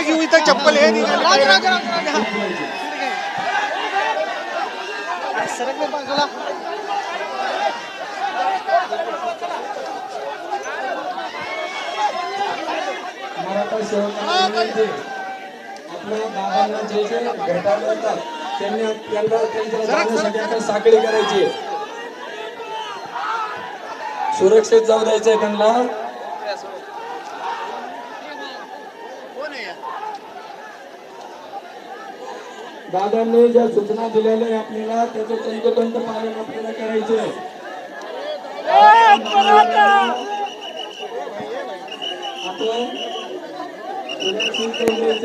घेऊ इथं चप्पल हे? सरक बाजूला आपल्या दादांना जे जे भेटायला त्यांनी त्यांना त्यांच्या साखळी करायची सुरक्षित जाऊ द्यायचंय त्यांना. दादांनी ज्या सूचना दिलेल्या आहे आपल्याला त्याचं तंतोतंत पालन आपल्याला करायचे आपण सुरक्षित जाऊ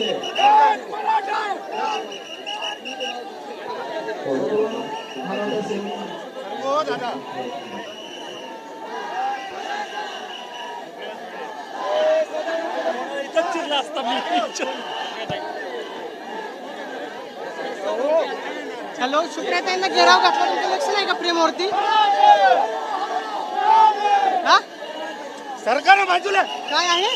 दादा हॅलो सुप्रियाताईंना घेराव घातला तुमचं लक्ष नाही का प्रेमवरती? हा? सरकार बाजूला. काय आहे?